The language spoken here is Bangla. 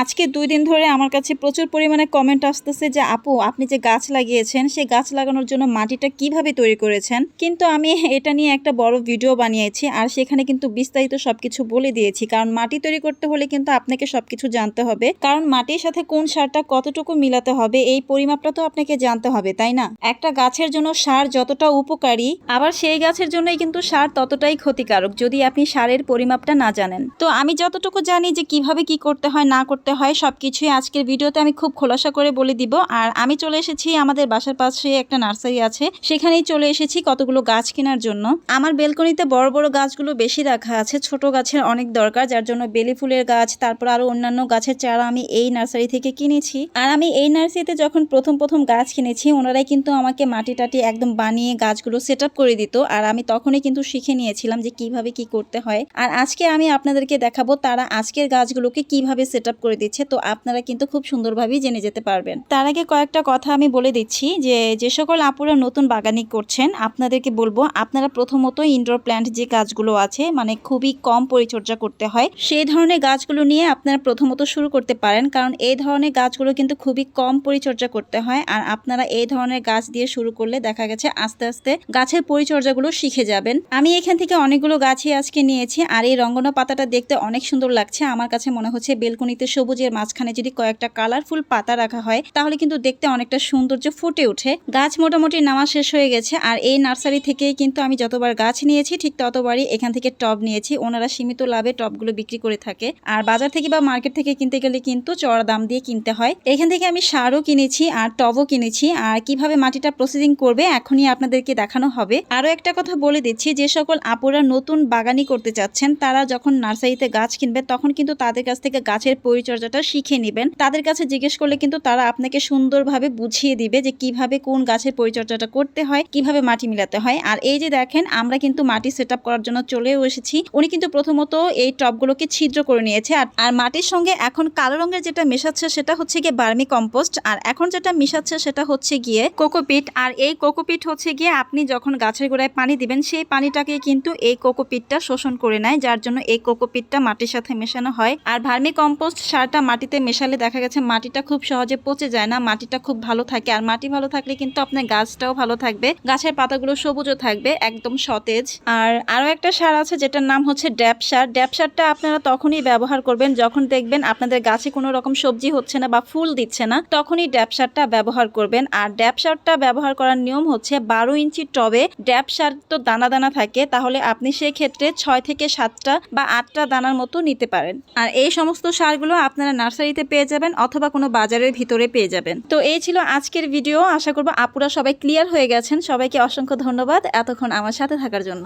আজকে দুই দিন ধরে আমার কাছে প্রচুর পরিমাণে কমেন্ট আসতেছে যে, আপু, আপনি যে গাছ লাগিয়েছেন সেই গাছ লাগানোর জন্য মাটিটা কীভাবে তৈরি করেছেন? কিন্তু আমি এটা নিয়ে একটা বড় ভিডিও বানিয়েছি আর সেখানে কিন্তু বিস্তারিত সবকিছু বলে দিয়েছি। কারণ মাটি তৈরি করতে হলে কিন্তু আপনাকে সবকিছু জানতে হবে। কারণ মাটির সাথে কোন সারটা কতটুকু মিলাতে হবে, এই পরিমাপটা তো আপনাকে জানতে হবে, তাই না? একটা গাছের জন্য সার যতটা উপকারী, আবার সেই গাছের জন্যই কিন্তু সার ততটাই ক্ষতিকারক যদি আপনি সারের পরিমাপটা না জানেন। তো আমি যতটুকু জানি যে কীভাবে কি করতে হয়, না করতে হয় সব কিছুই আজকের ভিডিওতে আমি খুব খোলাসা করে বলে দিব। আর আমি চলে এসেছি আমাদের বাসার পাশে একটা নার্সারি আছে। সেখানেই চলে এসেছি কতগুলো গাছ কেনার জন্য। আমার বেলকনিতে বড় বড় গাছগুলো বেশি রাখা আছে। ছোট গাছের অনেক দরকার, যার জন্য বেলি ফুলের গাছ, তারপর আরও অন্যান্য গাছের চারা আমি এই নার্সারি থেকে কিনেছি। আর আমি এই নার্সারিতে যখন প্রথম প্রথম গাছ কিনেছি, ওনারাই কিন্তু আমাকে মাটি টাটি একদম বানিয়ে গাছগুলো সেট করে দিত। আর আমি তখনই কিন্তু শিখে নিয়েছিলাম যে কীভাবে কি করতে হয়। আর আজকে আমি আপনাদেরকে দেখাবো তারা আজকের গাছগুলোকে কীভাবে সেট আপ করে দিচ্ছে, তো আপনারা কিন্তু খুব সুন্দরভাবেই জেনে যেতে পারবেন। তার আগে কয়েকটা কথা আমি বলে দিচ্ছি যে যে সকল আপুরা নতুন বাগানি করছেন, আপনাদেরকে বলব, আপনারা প্রথমত ইনডোর প্ল্যান্ট যে গাছগুলো আছে মানে খুবই কম পরিচর্যা করতে হয়, সেই ধরনের গাছগুলো নিয়ে আপনারা প্রথমত শুরু করতে পারেন, কারণ এই ধরনের গাছগুলো কিন্তু খুবই কম পরিচর্যা করতে হয়, আর আপনারা এই ধরনের গাছ দিয়ে শুরু করলে দেখা গেছে আস্তে আস্তে গাছের পরিচর্যাগুলো শিখে যাবেন। আমি এখান থেকে অনেকগুলো গাছই আজকে নিয়েছি, আর এই রঙ্গনা পাতাটা দেখতে অনেক সুন্দর লাগছে, আমার কাছে মনে হচ্ছে বেলকুনিতে বেলকনিতে সবুজের মাঝখানে যদি কয়েকটা কালারফুল পাতা রাখা হয়, তাহলে কিন্তু দেখতে অনেকটা সৌন্দর্য ফুটে ওঠে। গাছ মোটামুটি নামা শেষ হয়ে গেছে, আর এই নার্সারি থেকেই কিন্তু আমি যতবার গাছ নিয়েছি, ঠিক ততবারই এখান থেকে টব নিয়েছি। ওনারা সীমিত লাভে টবগুলো বিক্রি করে থাকে। আর বাজার থেকে বা মার্কেট থেকে কিনতে গেলে কিন্তু চড়া দাম দিয়ে কিনতে হয়। এখান থেকে আমি সারও কিনেছি আর টবও কিনেছি। আর কীভাবে মাটিটা প্রসেসিং করবে, এখনই আপনাদেরকে দেখানো হবে। আরও একটা কথা বলে দিচ্ছি, যে সকল আপুরা নতুন বাগানি করতে চাচ্ছেন, তারা যখন নার্সারিতে গাছ কিনবে, তখন কিন্তু তাদের কাছ থেকে গাছের পরিচর্যাটা শিখে নেবেন। তাদের কাছে জিজ্ঞেস করলে কিন্তু তারা আপনাকে সুন্দরভাবে বুঝিয়ে দিবে যে কীভাবে কোন গাছের পরিচর্যাটা করতে হয়, কীভাবে মাটি মিলাতে হয়। আর এই যে দেখেন, আমরা কিন্তু মাটি সেট করার জন্য চলেও এসেছি। উনি কিন্তু প্রথমত এই টবগুলোকে ছিদ্র করে নিয়েছে। আর মাটির সঙ্গে এখন কালো রঙের যেটা মেশাচ্ছে সেটা হচ্ছে গিয়ে বার্মি কম্পোস্ট। আর এখন যেটা মিশাচ্ছে সেটা হচ্ছে গিয়ে কোকোপিট। আর এই কোকোপিট হচ্ছে গিয়ে আপনি যখন গাছের গোড়ায় পানি দিবেন, সেই পানিটাকে কিন্তু এই কোকোপিটটা শোষণ করে নেয়, যার জন্য এই কোকোপিটটা মাটির সাথে মেশানো হয়। আর ভার্মি কম্পোস্ট সারটা মাটিতে মেশালে দেখা গেছে মাটিটা খুব সহজে পচে যায় না, মাটিটা খুব ভালো থাকে। আর মাটি ভালো থাকলে কিন্তু আপনার গাছটাও ভালো থাকবে। গাছের পাতাগুলো সবুজও থাকবে, একদম সতেজ। আর আরও একটা সার আছে যেটার নাম হচ্ছে ড্যাপ সার। ড্যাপ সারটা আপনারা তখনই ব্যবহার করবেন যখন দেখবেন আপনাদের গাছে কোনো রকম সবজি হচ্ছে না বা ফুল দিচ্ছে না, তখনই ড্যাপ সারটা ব্যবহার করবেন। আর ড্যাপ সারটা ব্যবহার করার নিয়ম হচ্ছে বারো ইঞ্চি টবে ড্যাপ সার তো দানা দানা থাকে, তাহলে আপনি সেই ক্ষেত্রে ছয় থেকে সাতটা বা আটটা দানার মতো নিতে পারেন। আর এই সমস্ত সারগুলো আপনারা নার্সারিতে পেয়ে যাবেন অথবা কোনো বাজারের ভিতরে পেয়ে যাবেন। তো এই ছিল আজকের ভিডিও। আশা করব আপুরা সবাই ক্লিয়ার হয়ে গেছেন। সবাইকে অসংখ্য ধন্যবাদ এতক্ষণ আমার সাথে থাকার জন্য।